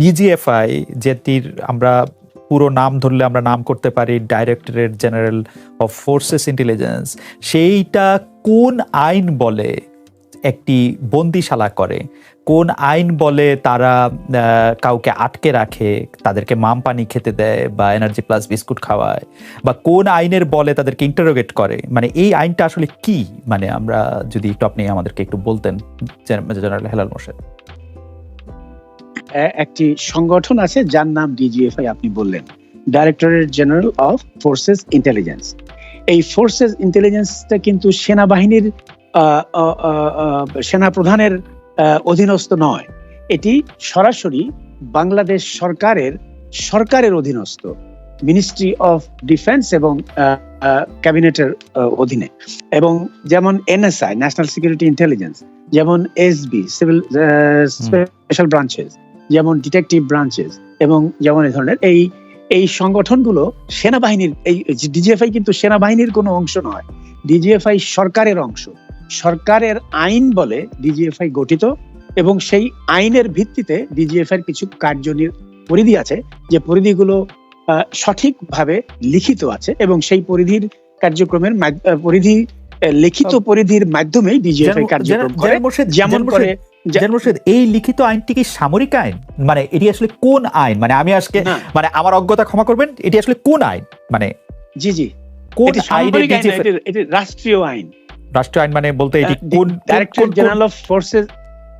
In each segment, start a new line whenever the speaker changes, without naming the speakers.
DGFI যেটির আমরা পুরো নাম ধরলে আমরা নাম করতে পারি directorate general of forces intelligence সেইটা কোন আইন বলে একটি বন্দিশালা করে? কোন আইন বলে তারা কাউকে আটকে রাখে, তাদেরকে মাম পানি খেতে দেয় বা এনার্জি প্লাস বিস্কুট খাওয়ায়? বা কোন আইনের বলে তাদেরকে ইন্টারোগেট করে? মানে এই আইনটা আসলে কি? মানে আমরা যদি একটু আপনি আমাদেরকে একটু বলতেন জেনারেল হেলাল মোর্শেদ।
একটি সংগঠন আছে যার নাম ডিজিএফআই আপনি বললেন directorate general of forces intelligence এই ফোর্সেস ইন্টেলিজেন্সটা কিন্তু সেনাবাহিনীর আহ, আহ, আহ, আহ, সেনা প্রধানের অধীনস্থ নয়। এটি সরাসরি বাংলাদেশ সরকারের সরকারের অধীনস্থ মিনিস্ট্রি অফ ডিফেন্স এবং ক্যাবিনেটের অধীনে। এবং যেমন এনএসআই ন্যাশনাল সিকিউরিটি ইন্টেলিজেন্স যেমন এসবি সিভিল স্পেশাল ব্রাঞ্চেস যেমন ডিটেকটিভ ব্রাঞ্চেস এবং যেমন এই ধরনের এই এই সংগঠনগুলো সেনাবাহিনীর এই ডিজিএফআই কিন্তু সেনাবাহিনীর কোনো অংশ নয়। ডিজিএফআই সরকারের অংশ। সরকারের আইন বলে ডিজিএফআই গঠিত এবং সেই আইনের ভিত্তিতে ডিজিএফআই এর কিছু কার্যনির পরিধি আছে যে পরিধিগুলো সঠিকভাবে লিখিত আছে এবং সেই পরিধির কার্যক্রমের পরিধি লিখিত পরিধির মাধ্যমেই ডিজিএফআই কার্যক্রম করে। যেমন করে
মোর্শেদ, জেনারেল এই লিখিত আইনটি কি সামরিক আইন? মানে এটি আসলে কোন আইন? মানে আমি আজকে মানে আমার অজ্ঞতা ক্ষমা করবেন এটি আসলে কোন আইন? মানে
জি জি।
কোন
এটি রাষ্ট্রীয় আইন।
রাষ্ট্রীয় আইন মানে বলতে এটি কোন
জেনারেল অফ ফোর্সেস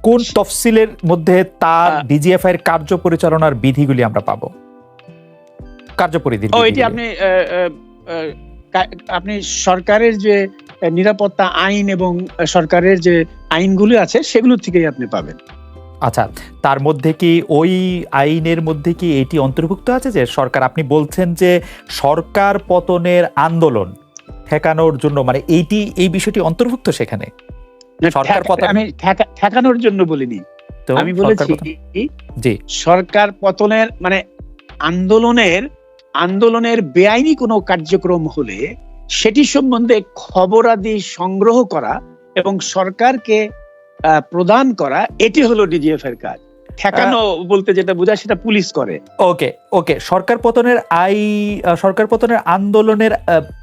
কোন তফসিলের মধ্যে তার
আহ,
ডিজিএফআই এর কার্য পরিচালনার বিধিগুলি আমরা পাবো? কার্যপরিধি
ও এটি আপনি আপনি সরকারের যে নিরাপত্তা আইন এবং সরকারের যে আইনগুলি আছে সেগুলো থেকেই আপনি পাবেন।
আচ্ছা তার মধ্যে কি ওই আইনের মধ্যে কি এটি অন্তর্ভুক্ত আছে যে সরকার আপনি বলছেন যে সরকার পতনের আন্দোলন ঠেকানোর জন্য মানে এইটি এই বিষয়টি অন্তর্ভুক্ত সেখানে? সরকার পতন-
আমি ঠেকানোর জন্য বলিনি। আমি বলেছি
জি।
সরকার পতনের মানে আন্দোলনের আন্দোলনের বেআইনি কোনো কার্যক্রম হলে সেটি সম্বন্ধে খবরাদি সংগ্রহ করা এবং সরকারকে প্রদান করা এটি হলো ডিজিএফ এর কাজ। ঠেকানো বলতে যেটা বোঝায় সেটা পুলিশ করে।
ওকে ওকে সরকার পতনের আই সরকার পতনের আন্দোলনের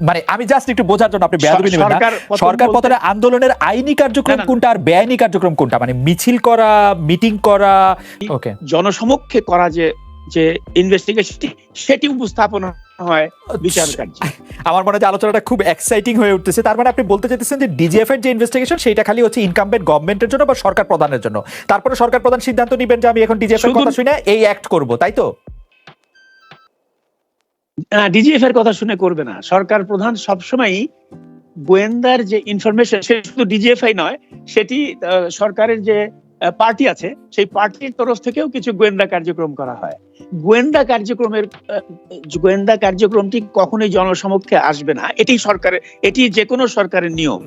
মানে আমি জাস্ট একটু বোঝার জন্য আপনি বেয়াদবি নেবেন না।
সরকার পতন
পতনের আন্দোলনের আইনি কার্যক্রম। কোনটা আর বেআইনি কার্যক্রম কোনটা? মানে মিছিল করা মিটিং করা ওকে।
জনসমক্ষে করা যে যে ইনভেস্টিগেশন সেটি উপস্থাপন হয় বিচার কার্য।
আমার মনে হয় যে আলোচনাটা খুব এক্সাইটিং হয়ে উঠতেছে। তার মানে আপনি বলতে চাইতেছেন যে ডিজিএফ এর যে ইনভেস্টিগেশন সেটা খালি হচ্ছে ইনকামবেন্ট গভর্নমেন্টের জন্য বা সরকার প্রধানের জন্য? তারপরে সরকার প্রধান সিদ্ধান্ত নেবেন যে আমি এখন ডিজিএফ এর কথা শুনে এই অ্যাক্ট করব তাই তো?
ডিজিএফ এর কথা শুনে করবে না। সরকার প্রধান সবসময় গোয়েন্দার যে ইনফরমেশন সে শুধু ডিজিএফআই নয় সেটি সরকারের যে পার্টি আছে। সেই পার্টির তরফ থেকেও কিছু গোয়েন্দা কার্যক্রম করা হয়। গোয়েন্দা কার্যক্রমের গোয়েন্দা কার্যক্রমটি কখনোই জনসমক্ষে আসবে না। এটি সরকারের এটি যে কোনো সরকারের নিয়ম।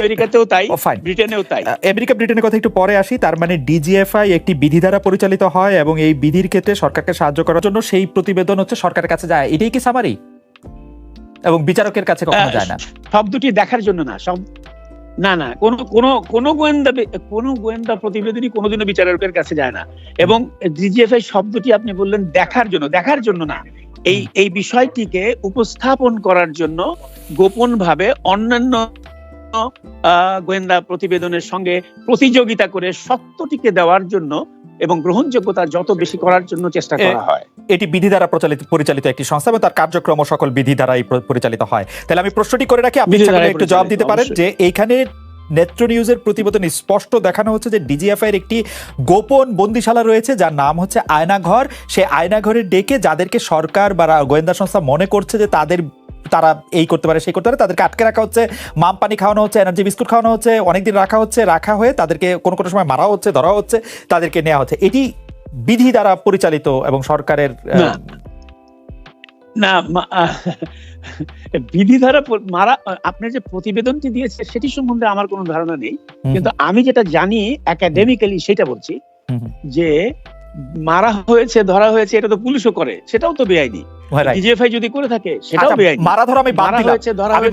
আমেরিকাতেও তাই ব্রিটেনেও তাই।
আমেরিকা ব্রিটেনের কথা একটু পরে আসি। তার মানে ডিজিএফআই একটি বিধি দ্বারা পরিচালিত হয় এবং এই বিধির ক্ষেত্রে সরকারকে সাহায্য করার জন্য সেই প্রতিবেদন হচ্ছে সরকারের কাছে যায়। এটাই কি সামারি এবং বিচারকের কাছে কখনো যায় না?
সব দুটি দেখার জন্য না সব না না কোন কোন কোন গোয়েন্দা কোন গোয়েন্দা প্রতিবেদনই কোনোদিনও বিচারকের কাছে যায় না। এবং ডিজিএফআই শব্দটি আপনি বললেন দেখার জন্য দেখার জন্য না। এই এই বিষয়টিকে উপস্থাপন করার জন্য গোপন ভাবে অন্যান্য আহ, গোয়েন্দা প্রতিবেদনের সঙ্গে প্রতিযোগিতা করে সত্যটিকে দেওয়ার জন্য এবং গ্রহণযোগ্যতা যত বেশি করার জন্য চেষ্টা করা হয়।
এটি বিধি দ্বারা প্রচালিত পরিচালিত একটি সংস্থা এবং তার কার্যক্রম সকল বিধি দ্বারাই পরিচালিত হয়। তাহলে আমি প্রশ্নটি করে রাখি আপনি একটু জবাব দিতে পারেন যে এইখানে নেত্র নিউজের প্রতিবেদন স্পষ্ট দেখানো হচ্ছে যে ডিজিএফআই এর একটি গোপন বন্দিশালা রয়েছে যার নাম হচ্ছে আয়নাঘর। সেই আয়নাঘরে ডেকে যাদেরকে সরকার বা গোয়েন্দা সংস্থা মনে করছে যে তাদের তারা এই করতে পারে সেই করতে পারে তাদেরকে আটকে রাখা হচ্ছে মাম পানি খাওয়ানো হচ্ছে এনার্জি বিস্কুট খাওয়ানো হচ্ছে অনেকদিন রাখা হচ্ছে রাখা হয়ে তাদেরকে কোনো কোনো সময় মারা হচ্ছে ধরা হচ্ছে তাদেরকে নেওয়া হচ্ছে এটি বিধি দ্বারা পরিচালিত এবং সরকারের
না। বিধি ধারা প- মারা আপনি যে প্রতিবেদনটি দিয়েছে সেটি সম্বন্ধে আমার কোনো ধারণা নেই কিন্তু আমি যেটা জানি একাডেমিক্যালি সেটা বলছি। যে মারা হয়েছে ধরা হয়েছে এটা তো পুলিশও করে সেটাও তো বেআইনি. ডিজিএফআই যদি করে থাকে সেটাও
আচ্ছা,
বেআইনি।
মারা ধরা আমি বাদ দিলাম। আমি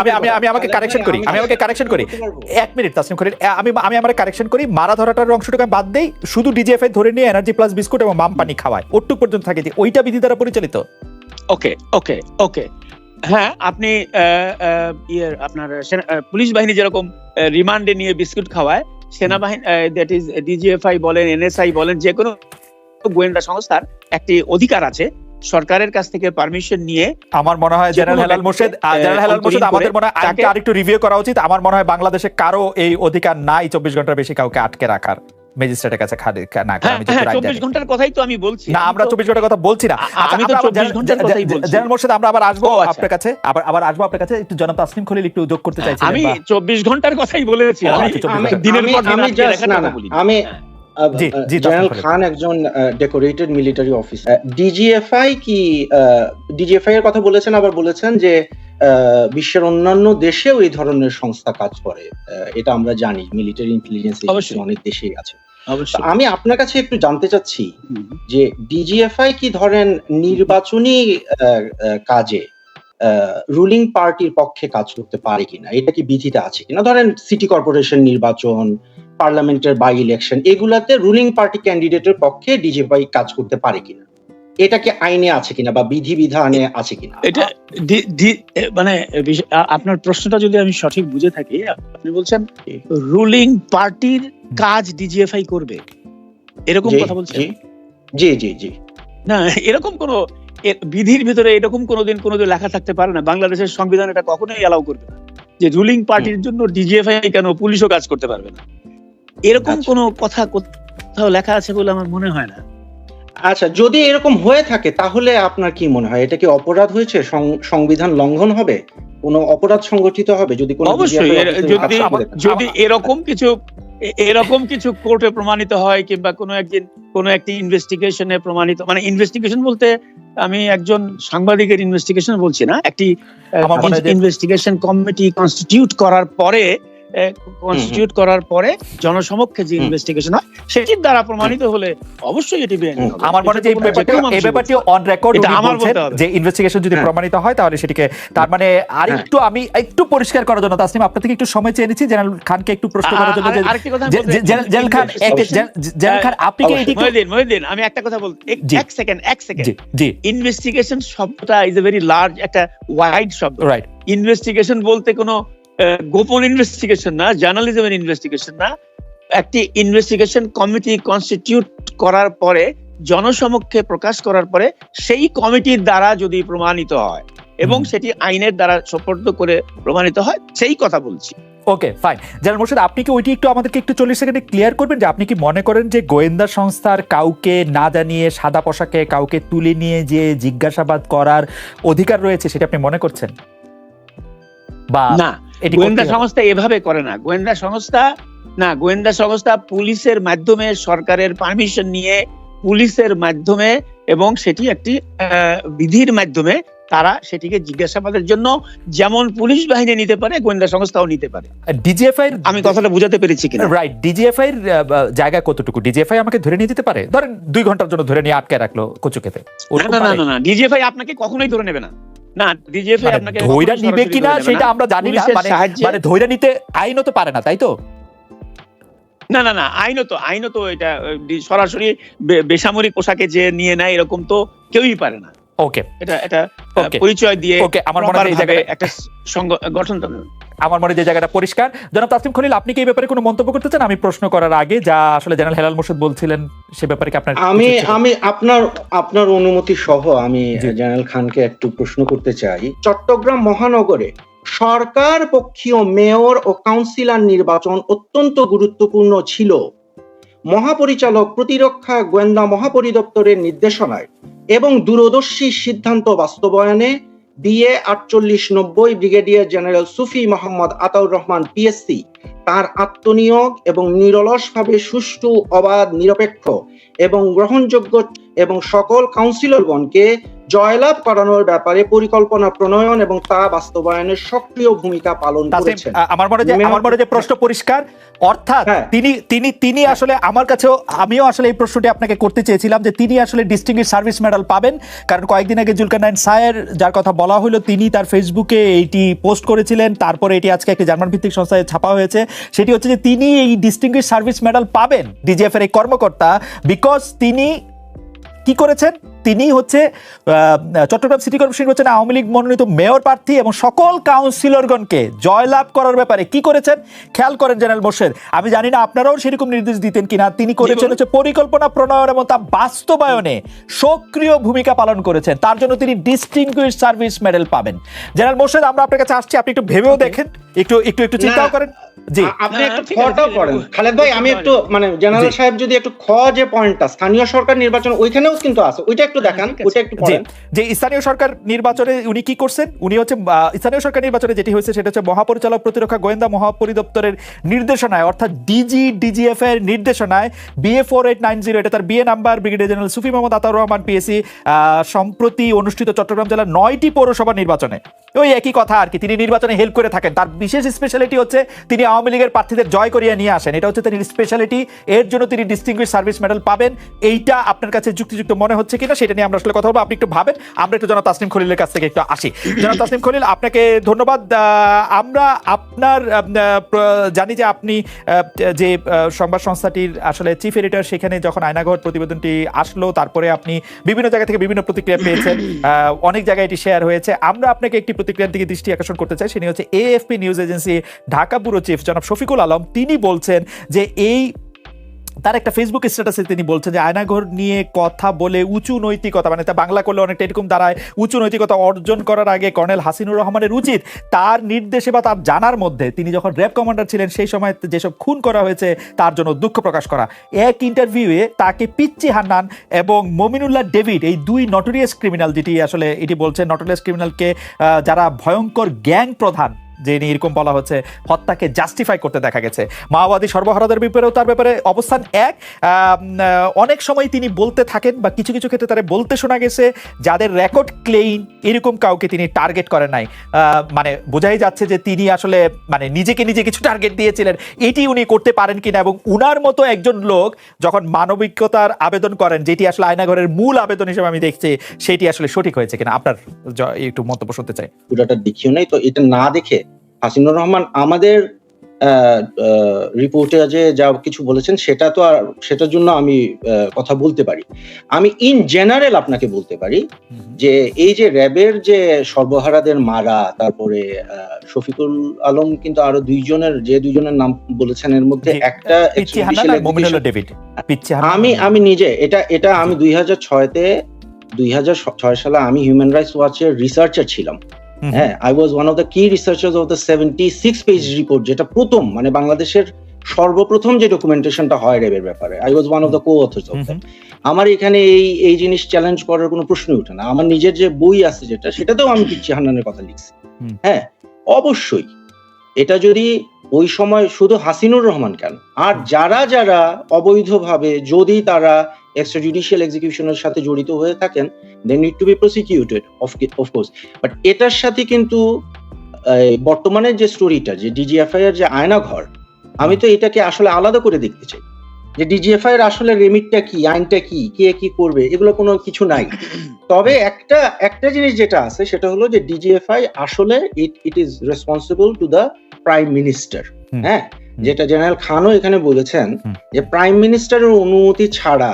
আমি আমি আমি আমাকে কারেকশন করি। আমি আমাকে কারেকশন করি। এক মিনিট তাসনিম এ, আমি আমি আমার কারেকশন করি। মারা ধরাটার অংশটুকু আমি বাদ দেই। শুধু ডিজিএফআই ধরে নিয়ে এনার্জি প্লাস বিস্কুট এবং মাম পানি খাওয়ায়। ওটুক পর্যন্ত থাকে যে ওইটা বিধি দ্বারা পরিচালিত।
ওকে ওকে ওকে হ্যাঁ আপনি আহ, আহ, ইয়ের আপনার সেনা- পুলিশ বাহিনী যেরকম রিমান্ডে নিয়ে বিস্কুট খাওয়ায় সেনাবাহিনী দ্যাট ইজ ডিজিএফআই বলেন এনএসআই বলেন যে কোনো গোয়েন্দা সংস্থার একটি অধিকার আছে সরকারের কাছ থেকে পারমিশন নিয়ে
আমার মনে হয় জেনারেল হেলাল মোর্শেদ জেনারেল হেলাল মোর্শেদ আমাদের মনে হয় আইনটা আরেকটু রিভিউ করা উচিত। আমার মনে হয় বাংলাদেশে কারও এই অধিকার নাই চব্বিশ ঘণ্টার বেশি কাউকে আটকে রাখার। ম্যাজিস্ট্রেটের কাছে খালি- না
হ্যাঁ
আমি
হ্যাঁ চব্বিশ ঘণ্টার কথাই তো আমি বলছি।
না আমরা চব্বিশ ঘণ্টার কথা বলছি না। আচ্ছা,
আমি তো
আমরা আবার
24
জেনারেল-
ঘণ্টার কথাই বলছি।
জেনারেল মোর্শেদ আমরা আবার আসব
আচ্ছা।
আপনার কাছে? আবার আবার আসব আপনার কাছে? একটু জনাব তাসনিম খলিল একটু যোগ করতে চাইছি
আমি চব্বিশ ঘণ্টার কথাই বলেছি। আমি
আচ্ছা, 24
আমি
ঘণ্টা।
দিনের পর দিন
আমি জেনারেল খান একজন ডেকোরেটেড মিলিটারি অফিসার ডিজিএফআই কি ডিজিএফআই এর কথা বলেছেন আবার বলেছেন যে আহ, বিশ্বের অন্যান্য দেশেও এই ধরনের সংস্থা কাজ করে। আহ, এটা আমরা জানি মিলিটারি ইন্টেলিজেন্স
অবশ্যই।
অনেক দেশেই আছে। আমি আপনার কাছে একটু জানতে চাচ্ছি যে ডিজিএফআই কি ধরেন নির্বাচনী কাজে রুলিং পার্টির পক্ষে কাজ করতে পারে কিনা এটা কি বিধিতে আছে কিনা? ধরেন সিটি কর্পোরেশন নির্বাচন পার্লামেন্টের বাই ইলেকশন এগুলাতে রুলিং পার্টি ক্যান্ডিডেটের পক্ষে ডিজিএফআই কাজ করতে পারে কিনা? এটা কি আইনে আছে কিনা বা বিধি বিধানে আছে কিনা?
এটা মানে আপনার প্রশ্নটা যদি আমি সঠিক বুঝে থাকি আপনি বলছেন রুলিং পার্টির কাজ ডিজিএফআই করবে। এরকম কথা বলছেন?
জি, জি জি।
না এরকম কোন বিধির ভিতরে এরকম কোনোদিন কোনোদিন লেখা থাকতে পারে না। বাংলাদেশের সংবিধান এটা কখনোই এলাও করবে না। যে রুলিং পার্টির জন্য ডিজিএফআই কেন পুলিশও কাজ করতে পারবে না। এরকম
আচ্ছা।
কোনো কথা কোথাও লেখা আছে বলে আমার মনে হয় না।
আচ্ছা যদি এরকম হয়ে থাকে তাহলে আপনার কি মনে হয়? এটা কি অপরাধ হয়েছে? সংবিধান লঙ্ঘন হবে? কোনো অপরাধ সংগঠিত হবে? যদি কোনো
অবশ্যই।
অফিসার
যদি এরকম কিছু এরকম কিছু কোর্টে প্রমাণিত হয় কিংবা কোনো একদিন কোনো একটি ইনভেস্টিগেশনে প্রমাণিত মানে ইনভেস্টিগেশন বলতে আমি একজন সাংবাদিকের ইনভেস্টিগেশন বলছি না একটি ইনভেস্টিগেশন কমিটি কনস্টিটিউট করার পরে কনস্টিটিউট করার পরে জনসমক্ষে যে ইনভেস্টিগেশন হয় সেটির দ্বারা প্রমাণিত হলে অবশ্যই এটি বেআইনি
আমার মনে হয় এই ব্যাপারটি। অন রেকর্ড
আমার
যে ইনভেস্টিগেশন যদি
হ্যাঁ।
প্রমাণিত হয় তাহলে সেটিকে তার মানে আরেকটু আমি একটু পরিষ্কার করার জন্য তাসনিম আপনার থেকে একটু সময় চেয়ে নিচ্ছি জেনারেল খানকে একটু প্রশ্ন করার জন্য general- Khan general- general Khan আপনি কি এটি একটু-
মহিউদ্দিন আমি একটা কথা বল এক- সেকেন্ড এক সেকেন্ড
জি
ইনভেস্টিগেশন শব্দটা ইজ এ ভেরি লার্জ একটা ওয়াইড শব্দ।
রাইট
ইনভেস্টিগেশন বলতে কোনো গোপন ইনভেস্টিগেশন না জার্নালিজমের ইনভেস্টিগেশন না। একটি ইনভেস্টিগেশন কমিটি কনস্টিটিউট করার পরে জনসমক্ষে প্রকাশ করার পরে সেই কমিটির দ্বারা যদি প্রমাণিত হয় এবং সেটি আইনের দ্বারা সোপর্দ করে প্রমাণিত হয় সেই কথা বলছি।
ওকে ফাইন জেনারেল মোর্শেদ আপনি কি ওইটি একটু আমাদেরকে একটু চল্লিশ সেকেন্ডে ক্লিয়ার করবেন? যে আপনি কি মনে করেন যে গোয়েন্দা সংস্থার কাউকে না জানিয়ে সাদা পোশাকে কাউকে তুলে নিয়ে যে জিজ্ঞাসাবাদ করার অধিকার রয়েছে সেটা আপনি মনে করছেন? বা
না
এটি
গোয়েন্দা সংস্থা এভাবে করে না। গোয়েন্দা সংস্থা না গোয়েন্দা সংস্থা পুলিশের মাধ্যমে সরকারের পারমিশন নিয়ে পুলিশের মাধ্যমে এবং সেটি একটি বিধির মাধ্যমে তারা সেটিকে জিজ্ঞাসাবাদের জন্য যেমন পুলিশ বাহিনী নিতে পারে গোয়েন্দা সংস্থাও নিতে পারে।
ডিজিএফআই
আমি কথাটা বুঝাতে পেরেছি কিনা?
রাইট ডিজিএফআই এর জায়গা কতটুকু? ডিজিএফআই আমাকে ধরে নিয়ে যেতে পারে? ধরেন দুই ঘণ্টার জন্য ধরে নিয়ে আটকে রাখল কচুকেতে
না না না না না ডিজিএফআই আপনাকে কখনোই ধরে নেবে না। না ডিজিএফআই আপনাকে
মানে ধৈরা নিবে কিনা সেটা আমরা জানি না মানে মানে ধৈরা নিতে আইনও তো পারে না তাই তো?
না না না আইনত আইনত এটা তো এটা সরাসরি বেসামরিক পোশাকে যে নিয়ে নেয় এরকম তো কেউই পারে না।
ওকে
এটা এটা পরিচয় দিয়ে
ওকে আমার মনে হয়
একটা সংঘ গঠন করবে।
আমার মনে যে জায়গাটা পরিষ্কার। জনাব তাসলিম খলিল আপনি কি এই ব্যাপারে কোনো মন্তব্য করতে চান? আমি প্রশ্ন করার আগে যা আসলে জেনারেল হেলাল মোর্শেদ বলছিলেন সে ব্যাপারে কি আপনার
আমি আমি আপনার আপনার অনুমতি সহ আমি জেনারেল খানকে একটু প্রশ্ন করতে চাই। চট্টগ্রাম মহানগরে সরকার পক্ষীয় মেয়র ও কাউন্সিলর নির্বাচন অত্যন্ত গুরুত্বপূর্ণ ছিল। মহাপরিচালক প্রতিরক্ষা গোয়েন্দা মহাপরিদপ্তরের নির্দেশনায় এবং দূরদর্শী সিদ্ধান্ত বাস্তবায়নে বিএ আটচল্লিশ নব্বই brigadier general Sufi Mohammad Ataur Rahman, PSC. তার আত্মনিয়োগ এবং নিরলসভাবে সুষ্ঠু, অবাধ, নিরপেক্ষ এবং গ্রহণযোগ্য এবং সকল কাউন্সিলরগণকে জয়লাভ করানোর ব্যাপারে পরিকল্পনা প্রণয়ন এবং তা বাস্তবায়নের সক্রিয় ভূমিকা পালন করেছেন।
আমার মনে যে আমার মনে যে প্রশ্ন পরিষ্কার। অর্থাৎ
হ্যাঁ।
তিনি তিনি তিনি আসলে আমার কাছেও আমিও আসলে এই প্রশ্নটি আপনাকে করতে চেয়েছিলাম যে তিনি আসলে ডিস্টিংগুইশ সার্ভিস মেডাল পাবেন। কারণ কয়েকদিন আগে জুলকানাইন সায়ের যার কথা বলা হলো তিনি তার ফেসবুকে এইটি পোস্ট করেছিলেন। তারপরে এটি আজকে একটি জার্মান ভিত্তিক সংস্থায় ছাপা হয়েছে। সেটি হচ্ছে যে তিনি এই ডিস্টিংগুইশ সার্ভিস মেডাল পাবেন ডিজিএফ এর এই কর্মকর্তা বিকজ তিনি কি করেছেন? তিনি হচ্ছে চট্টগ্রাম সিটি কর্পোরেশন নির্বাচনে আওয়ামী লীগ মনোনীত মেয়র প্রার্থী এবং সকল কাউন্সিলরগণকে জয়লাভ করার ব্যাপারে কি করেছেন? খেয়াল করেন জেনারেল মোর্শেদ। আমি জানি না আপনারাও সেরকম নির্দেশ দিতেন কিনা। তিনি করেছেন হচ্ছে পরিকল্পনা প্রণয়ন এবং তা বাস্তবায়নে সক্রিয় ভূমিকা পালন করেছেন। তার জন্য তিনি ডিস্টিংগুইশ সার্ভিস মেডেল পাবেন। জেনারেল মোর্শেদ আমরা আপনার কাছে আসছি। আপনি একটু ভেবেও দেখেন। একটু একটু একটু চিন্তাও করেন। জি।
আপনি একটু খালেদ ভাই আমি একটু মানে জেনারেল সাহেব যদি একটু খ যে পয়েন্টটা স্থানীয় সরকার নির্বাচন ওইখানেও কিন্তু আছে ওইটা একটু
হ্যাঁ,
দেখান ওইটা একটু পড়েন।
যে স্থানীয় সরকার নির্বাচনে উনি কি করছেন? উনি হচ্ছে স্থানীয় সরকার নির্বাচনে যেটি হয়েছে সেটা হচ্ছে মহাপরিচালক প্রতিরক্ষা গোয়েন্দা মহাপরিদপ্তরের নির্দেশনায় অর্থাৎ ডিজি ডিজিএফ এর নির্দেশনায় BA four eight nine zero এটা তার BA number brigadier general Sufi Mohammad Ataur Rahman PSC সম্প্রতি অনুষ্ঠিত চট্টগ্রাম জেলার নয়টি পৌরসভা নির্বাচনে। ওই একই কথা আর কি তিনি নির্বাচনে হেল্প করে থাকেন। তার বিশেষ স্পেশালিটি হচ্ছে তিনি আওয়ামী লীগের প্রার্থীদের জয় করিয়ে নিয়ে আসেন। এটা হচ্ছে তার স্পেশালিটি এর জন্য তিনি ডিস্টিংগুইশ সার্ভিস মেডেল পাবেন। এইটা আপনার কাছে যুক্তিযুক্ত মনে হচ্ছে কিনা সেটা নিয়ে আমরা আসলে কথা বলব। আপনি একটু ভাবেন। আমরা একটু জনাব তাসনিম খলিলের কাছ থেকে একটু আসি। জনাব তাসনিম খলিল, আপনাকে ধন্যবাদ। আমরা আপনার জানি যে আপনি যে সংবাদ সংস্থাটির আসলে চিফ এডিটর সেখানে যখন আয়নাঘর প্রতিবেদনটি আসলো, তারপরে আপনি বিভিন্ন জায়গা থেকে বিভিন্ন প্রতিক্রিয়া পেয়েছেন। অনেক জায়গায় এটি শেয়ার হয়েছে। আমরা আপনাকে একটি প্রতিক্রিয়ার দিকে দৃষ্টি আকর্ষণ করতে চাই। সেটি হচ্ছে AFP news agency Dhaka bureau chief জনাব শফিকুল আলম, তিনি বলছেন যে এই তার একটা ফেসবুক স্ট্যাটাসে তিনি বলছেন যে আয়নাঘর নিয়ে কথা বলে উঁচু নৈতিকতা মানে তা বাংলা করলে অনেকটা এরকম দাঁড়ায়, উঁচু নৈতিকতা অর্জন করার আগে কর্নেল হাসিনুর রহমানের উচিত তার নির্দেশে বা তার জানার মধ্যে তিনি যখন র্যাব কমান্ডার ছিলেন সেই সময় যেসব খুন করা হয়েছে তার জন্য দুঃখ প্রকাশ করা। এক ইন্টারভিউয়ে তাকে পিচ্চি হান্নান এবং মমিনুল্লাহ ডেভিড, এই দুই নটোরিয়াস ক্রিমিনাল যেটি আসলে এটি বলছে নটোরিয়াস ক্রিমিনালকে যারা ভয়ঙ্কর গ্যাং প্রধান যে এরকম বলা হচ্ছে, হত্যাকে জাস্টিফাই করতে দেখা গেছে। মাওবাদী সর্বহারাদের ব্যাপারেও তার ব্যাপারে অবস্থান এক। অনেক সময় তিনি বলতে থাকেন বা কিছু কিছু ক্ষেত্রে তারা বলতে শোনা গেছে, যাদের রেকর্ড ক্লেইন এরকম কাউকে তিনি টার্গেট করেন নাই। মানে বোঝাই যাচ্ছে যে তিনি আসলে মানে নিজেকে নিজে কিছু টার্গেট দিয়েছিলেন। এটি উনি করতে পারেন কিনা এবং উনার মতো একজন লোক যখন মানবিকতার আবেদন করেন, যেটি আসলে আয়নাঘরের মূল আবেদন হিসেবে আমি দেখছি, সেটি আসলে সঠিক হয়েছে কিনা? আপনার একটু মন্তব্য শুনতে চাই।
পুরাটা দেখিও নাই, তো এটা না দেখে হাসিনুর রহমান আমাদের রিপোর্টে যে যা কিছু বলেছেন সেটা তো আর সেটার জন্য আমি কথা বলতে পারি। আমি ইন জেনারেল আপনাকে বলতে পারি যে এই যে র্যাবের যে সর্বহারাদের মারা তারপরে শফিকুল আলম কিন্তু আরও দুইজনের যে দুইজনের নাম বলেছেন এর মধ্যে একটা আমি আমি নিজে এটা এটা আমি দুই হাজার ছয়তে দুই হাজার ছয় সালে আমি হিউম্যান রাইটস ওয়াচের রিসার্চার ছিলাম। হ্যাঁ I was one of the key researchers of the seventy six page report যেটা প্রথম মানে বাংলাদেশের সর্বপ্রথম যে ডকুমেন্টেশনটা হয় রেবের ব্যাপারে। I was one of the co authors of that আমার এখানে এই এই জিনিস চ্যালেঞ্জ করার কোনো প্রশ্নই ওঠে না। আমার নিজের যে বই আছে যেটা সেটাতেও আমি পিচ্ছি হান্নানের কথা লিখছি। হ্যাঁ অবশ্যই এটা যদি ওই সময় শুধু হাসিনুর রহমান কেন আর যারা যারা অবৈধভাবে যদি তারা এক্সট্রা জুডিশিয়াল এক্সিকিউশনের সাথে জড়িত হয়ে থাকেন they need to be prosecuted of course but এটার সাথে কিন্তু আহ, বর্তমানের যে স্টোরিটা যে ডিজিএফআই এর যে আয়নাঘর আমি তো এটাকে আসলে আলাদা করে দেখতে চাই। যে ডিজিএফআই এর আসলে রেমিটটা কি আইনটা কি কে কি করবে এগুলো কোনো কিছু নাই। তবে একটা একটা জিনিস যেটা আছে সেটা হলো যে ডিজিএফআই আসলে it it is responsible to the prime minister হ্যাঁ? যেটা জেনারেল খানও এখানে বলেছেন যে প্রাইম মিনিস্টারের অনুমতি ছাড়া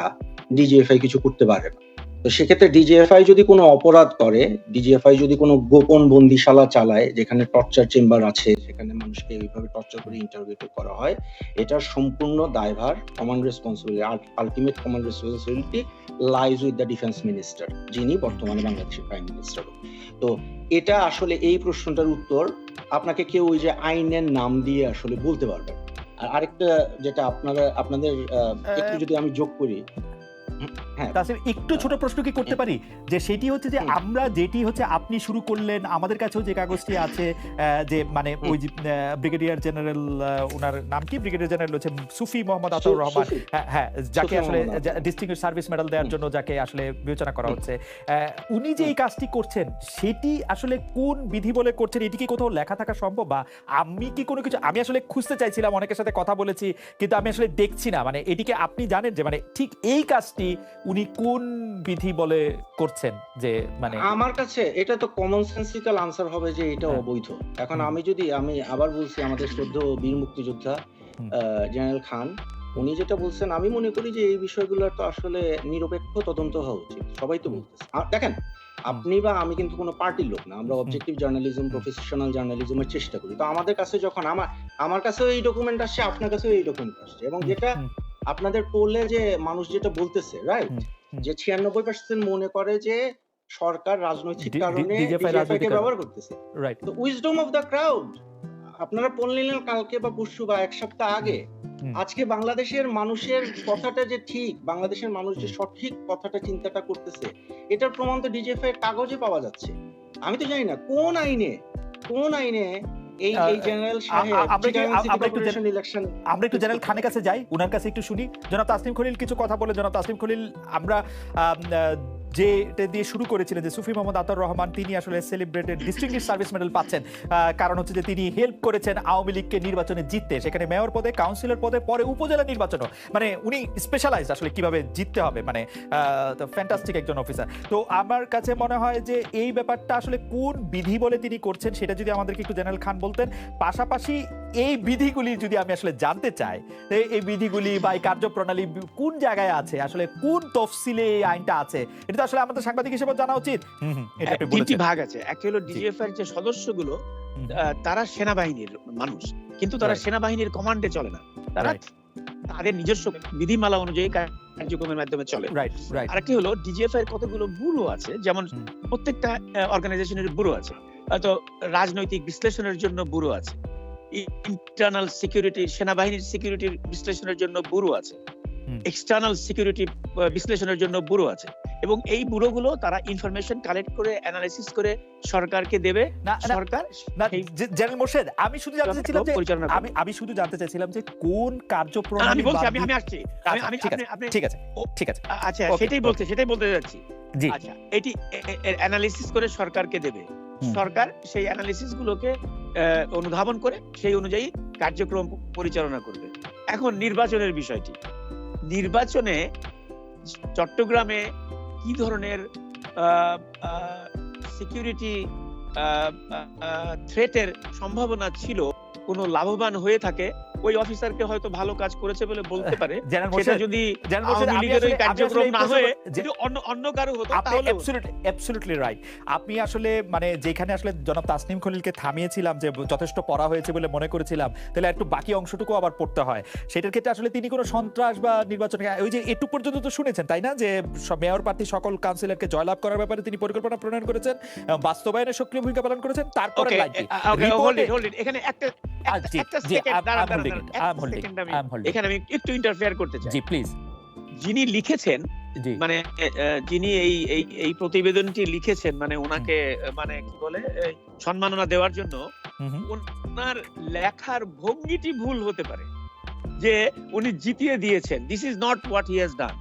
ডিজিএফআই কিছু করতে পারে না। তো সেক্ষেত্রে ডিজিএফআই যদি কোনো অপরাধ করে ডিজিএফআই যদি কোনো গোপন বন্দিশালা চালায় যেখানে টর্চার চেম্বার আছে সেখানে মানুষকে এইভাবে টর্চার করে ইন্টারভিউ করা হয় এটার সম্পূর্ণ দায়ভার command responsibility ultimate command responsibility lies with the defence minister যিনি বর্তমানে বাংলাদেশের প্রাইম মিনিস্টার তো এটা আসলে এই প্রশ্নটার উত্তর আপনাকে কেউ ওই যে আইনের নাম দিয়ে আসলে বলতে পারবে। আর আরেকটা যেটা আপনারা আপনাদের আহ, একটু যদি আমি যোগ করি হ্যাঁ।
তাসিম একটু ছোট প্রশ্ন কি করতে পারি? যে সেটি হচ্ছে যে আমরা যেটি হচ্ছে আপনি শুরু করলেন আমাদের কাছেও যে কাগজটি আছে যে মানে ওই ব্রিগেডিয়ার জেনারেল ওনার নাম কি? ব্রিগেডিয়ার জেনারেল হচ্ছে সুফি মোহাম্মদ আতাউর রহমান। হ্যাঁ হ্যাঁ যাকে আসলে ডিস্টিংগুইশ সার্ভিস মেডাল দেওয়ার জন্য যাকে আসলে বিবেচনা করা হচ্ছে। উনি যে এই কাজটি করছেন সেটি আসলে কোন বিধি বলে করছেন? এটি কি কোথাও লেখা থাকা সম্ভব? বা আমি কি কোনো কিছু আমি আসলে খুঁজতে চাইছিলাম অনেকের সাথে কথা বলেছি কিন্তু আমি আসলে দেখছি না। মানে এটিকে আপনি জানেন যে মানে ঠিক এই কাজটি উনি কোন বিধি বলে করছেন যে মানে
আমার কাছে এটা তো কমন সেন্সিক্যাল আনসার হবে যে এটা
হ্যাঁ।
অবৈধ। এখন আমি যদি আমি আবার বলছি আমাদের শ্রদ্ধেয় বীর মুক্তিযোদ্ধা জেনারেল খান উনি যেটা বলছেন আমি মনে করি যে এই বিষয়গুলো তো আসলে নিরপেক্ষ তদন্ত হওয়া উচিত। সবাই তো। বলতেছে। দেখেন আপনি বা আমি কিন্তু কোনো পার্টির লোক না। আমরা অবজেক্টিভ জার্নালিজম প্রফেশনাল জার্নালিজমের চেষ্টা করি। তো আমাদের কাছে যখন আমার আমার কাছেও এই ডকুমেন্ট আসছে আপনার কাছেও এই ডকুমেন্ট আসছে। এবং যেটা আপনাদের পড়লে যে মানুষ যেটা বলতেছে রাইট। যে ছিয়ানব্বই পার্সেন্ট মনে করে যে সরকার রাজনৈতিক কারণে ব্যবহার করতেছে।
রাইট
তো উইজডম অফ দ্য ক্রাউড আপনারা পড়লেন কালকে বা পরশু বা এক সপ্তাহ আগে। আজকে বাংলাদেশের মানুষের কথাটা যে ঠিক বাংলাদেশের মানুষ যে সঠিক কথাটা চিন্তাটা করতেছে এটার প্রমাণ তো ডিজিএফআই এর কাগজে পাওয়া যাচ্ছে। আমি তো জানি না কোন আইনে কোন আইনে এই এই জেনারেল সাহেব
আমরা একটু জেনারেল খানের কাছে যাই ওনার কাছে একটু শুনি। জনাব তাসলিম খলিল কিছু কথা বলে জনাব তাসলিম খলিল আমরা আহ, যেটা দিয়ে শুরু করেছিলেন যে সুফি মোহাম্মদ আতর রহমান তিনি আসলে সেলিব্রেটেড ডিস্ট্রিক্ট সার্ভিস মেডেল পাচ্ছেন। কারণ হচ্ছে যে তিনি হেল্প করেছেন আওয়ামী লীগকে নির্বাচনে জিততে। সেখানে মেয়র পদে কাউন্সিলর পদে পরে উপজেলা নির্বাচনও। মানে উনি স্পেশালাইজ আসলে কীভাবে জিততে হবে মানে ফ্যান্টাস্টিক একজন অফিসার তো আমার কাছে মনে হয় যে এই ব্যাপারটা আসলে কোন বিধি বলে তিনি করছেন সেটা যদি আমাদেরকে একটু জেনারেল খান বলতেন। পাশাপাশি এই বিধিগুলি যদি আমি আসলে জানতে চাই এই বিধিগুলি বা এই কার্যপ্রণালী কোন জায়গায় আছে? আসলে কোন তফসিলে এই আইনটা আছে? এটা তো আসলে আমাদের সাংবাদিক হিসেবে জানা উচিত। এটা
তিনটি ভাগ আছে। একটি হলো ডিজিএফ এর যে সদস্যগুলো তারা সেনাবাহিনীর মানুষ। কিন্তু তারা সেনাবাহিনীর কমান্ডে চলে না। তারা তাদের নিজস্ব বিধিমালা অনুযায়ী কার্যক্রমের মাধ্যমে চলে। আরেকটি হলো ডিজিএফ এর কতগুলো ব্যুরো আছে যেমন। প্রত্যেকটা অর্গানাইজেশনের ব্যুরো আছে। হয়তো রাজনৈতিক বিশ্লেষণের জন্য ব্যুরো আছে। ইন্টারনাল সিকিউরিটি সেনাবাহিনীর সিকিউরিটির বিশ্লেষণের জন্য ব্যুরো আছে। এক্সটার্নাল সিকিউরিটি বিশ্লেষণের জন্য ব্যুরো আছে। এবং এই ব্যুরোগুলো তারা ইনফরমেশন কালেক্ট করে অ্যানালাইসিস করে সরকারকে দেবে।
না
সরকার
না জেনারেল মোর্শেদ আমি শুধু জানতে চাইছিলাম যে আমি আমি শুধু জানতে চাইছিলাম যে কোন
না,
কার্যপ্রণালী
আমি বলছি আমি আমি আসছি। আমি
আচ্ছা,
আমি
ঠিক
আপনি আপনি
ঠিক আছে ঠিক আছে।
আচ্ছা সেটাই বলতে সেটাই বলতে যাচ্ছি।
জি।
আচ্ছা এটি অ্যানালিসিস করে সরকারকে দেবে। সরকার সেই অ্যানালিসিস গুলোকে অনুধাবন করে সেই অনুযায়ী কার্যক্রম পরিচালনা করবে। এখন নির্বাচনের বিষয়টি। নির্বাচনে চট্টগ্রামে কি ধরনের সিকিউরিটি থ্রেটের সম্ভাবনা ছিল কোনো লাভবান হয়ে থাকে? ওই অফিসারকে হয়তো ভালো কাজ করেছে বলে বলতে পারে। সেটা যদি আওয়ামী লীগের ওই কার্যক্রম না হয়ে যদি অন্য অন্য কারও হতো তাহলে
অ্যাবসলিউটলি রাইট আপনি আসলে মানে যেখানে আসলে জনাব তাসনিম খলিলকে থামিয়েছিলাম যে যথেষ্ট পড়া হয়েছে বলে মনে করেছিলাম তাহলে একটু বাকি অংশটুকু আবার পড়তে হয়। সেটার ক্ষেত্রে আসলে তিনি কোনো সন্ত্রাস বা নির্বাচন ওই যে এটুক পর্যন্ত তো শুনেছেন তাই না? যে মেয়র প্রার্থী সকল কাউন্সিলরকে জয়লাভ করার ব্যাপারে তিনি পরিকল্পনা প্রণয়ন করেছেন বাস্তবায়নে সক্রিয় ভূমিকা পালন করেছেন তারপরে.
এখানে একটা একটা-
জি,
দাঁড়ান, এখানে আমি একটু ইন্টারফেয়ার করতে চাই।
জি প্লিজ
যিনি লিখেছেন মানে যিনি এই এই প্রতিবেদনটি লিখেছেন মানে ওনাকে মানে কি বলে সম্মাননা দেওয়ার জন্য। ওনার লেখার ভঙ্গিটি ভুল হতে পারে। যে উনি জিতিয়ে দিয়েছেন। This is not what he has done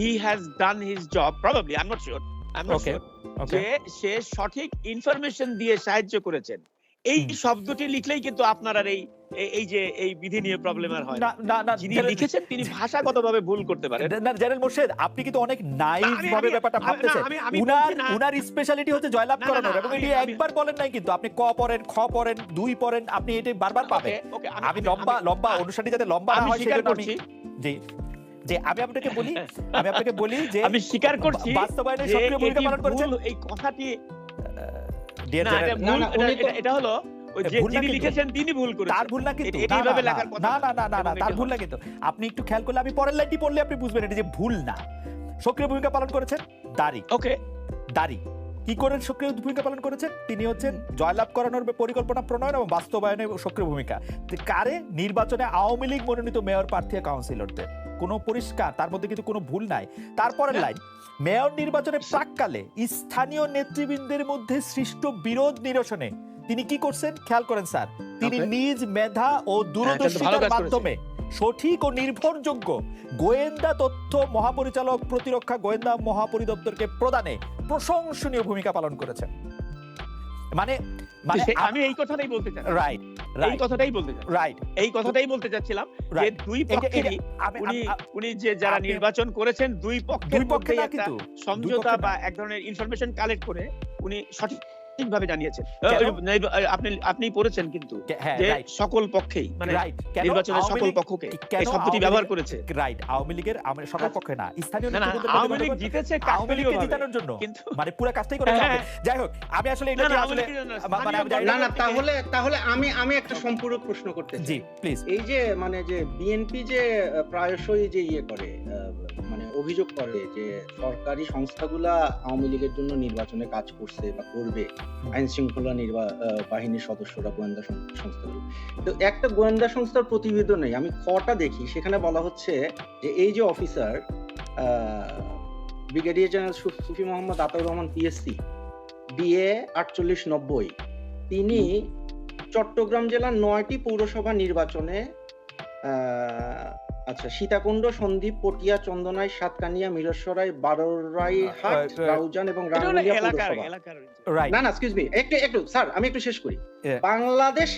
he has done his job probably I am not sure I am not sure যে সে সঠিক ইনফরমেশন দিয়ে সাহায্য করেছেন। এই শব্দটি লিখলেই কিন্তু আপনার আর এই এই- যে এই বিধি নিয়ে প্রবলেম আর হয় না।
না
যিনি লিখেছেন তিনি ভাষাগতভাবে ভুল করতে পারেন।
না জেনারেল মোর্শেদ আপনি কিন্তু অনেক নাইভ ভাবে ব্যাপারটা ভাবতেছেন। উনার উনার স্পেশালিটি হচ্ছে জয়লাভ করানোর এবং এটি একবার বলেন নাই কিন্তু। আপনি ক পড়েন খ পড়েন দুই পড়েন আপনি এটি বারবার পাবেন। আমি লম্বা লম্বা অনুষ্ঠানটি যাতে লম্বা না হয় আমি
করছি।
জি। যে আমি আপনাকে বলি আমি আপনাকে বলি যে
আমি স্বীকার করছি
বাস্তবায়নে সক্রিয় ভূমিকা পালন করেছেন
এই কথাটি
ডিয়ার জেনারেল
এটা হলো লিখেছেন তিনি ভুল করেছেন।
তার ভুল না কিন্তু
এটি- এটি
না, না, না না না না না
এবং
তার ভুল না কিন্তু। আপনি একটু খেয়াল করলে আমি পরের লাইনটি পড়লে আপনি বুঝবেন এটা যে ভুল না। সক্রিয় ভূমিকা পালন করেছেন দাড়ি
ওকে।
দাড়ি কি করে সক্রিয় ভূমিকা পালন করেছেন? তিনি হচ্ছেন জয়লাভ করানোর পরিকল্পনা প্রণয়ন এবং বাস্তবায়নে সক্রিয় ভূমিকা। কারে? নির্বাচনে আওয়ামী লীগ মনোনীত মেয়র প্রার্থী কাউন্সিলরদের। কোনো পরিষ্কার তার মধ্যে কিন্তু কোনো ভুল নাই। তারপরের লাইন মেয়র নির্বাচনের প্রাককালে স্থানীয় নেতৃবৃন্দের মধ্যে সৃষ্ট বিরোধ নিরসনে তিনি কি করছেন? খেয়াল করেন স্যার তিনি নিজ মেধা ও
হ্যাঁ,
দূরদর্শিতার মাধ্যমে সঠিক ও নির্ভরযোগ্য গোয়েন্দা তথ্য মহাপরিচালক প্রতিরক্ষা গোয়েন্দা মহাপরিদপ্তরকে প্রদানে প্রশংসনীয় ভূমিকা পালন করেছেন। মানে মানে
আমি এই কথাটাই বলতে চাই
রাইট
এই কথাটাই বলতে চাই
রাইট
এই কথাটাই বলতে চাচ্ছিলাম যে দুই পক্ষেরই উনি উনি যে যারা নির্বাচন করেছেন দুই পক্ষের
দুই পক্ষে না
একটা
কিন্তু
সমঝোতা বা এক ধরনের ইনফরমেশন কালেক্ট করে উনি সঠিক ভাবে জানিয়েছেন আপনি আপনি পড়েছেন কিন্তু
হ্যাঁ
যে সকল পক্ষেই মানে নির্বাচনের সকল পক্ষকে এই শব্দটি ব্যবহার করেছে।
রাইট আওয়ামী লীগের সকল পক্ষে না। স্থানীয়
আওয়ামী লীগ জিতেছে
আওয়ামী লীগকে। জিতানোর জন্য।
কিন্তু
মানে পুরো কাজটাই করে
হ্যাঁ,
যাই হোক আমি আসলে এটা আসলে
না,
মানে
না না তাহলে তাহলে আমি আমি একটা সম্পূরক প্রশ্ন করতে
জি প্লিজ
এই যে মানে যে বিএনপি যে প্রায়শই যে ইয়ে করে অভিযোগ করে যে সরকারি সংস্থাগুলা আওয়ামী লীগের জন্য নির্বাচনে কাজ করছে বা করবে আইন শৃঙ্খলা বাহিনীর সদস্যরা গোয়েন্দা সংস্থাগুলো। তো একটা গোয়েন্দা সংস্থার প্রতিবেদনে আমি খটা দেখি সেখানে বলা হচ্ছে যে এই যে officer brigadier general Sufi Mohammad Ataur Rahman PSC DA আটচল্লিশ নব্বই তিনি চট্টগ্রাম জেলার নয়টি পৌরসভা নির্বাচনে আহ, আচ্ছা সীতাকুণ্ড সন্দীপ পটিয়া চন্দনাই সাতকানিয়া মিরসরাই বারোরাইহাট
আহ, আহ,
রাউজান এবং
এটা
রাঙ্গুনিয়া
এলাকার
রাইট
না না এক্সকিউজ মি একটু একটু স্যার আমি একটু শেষ করি। বাংলাদেশ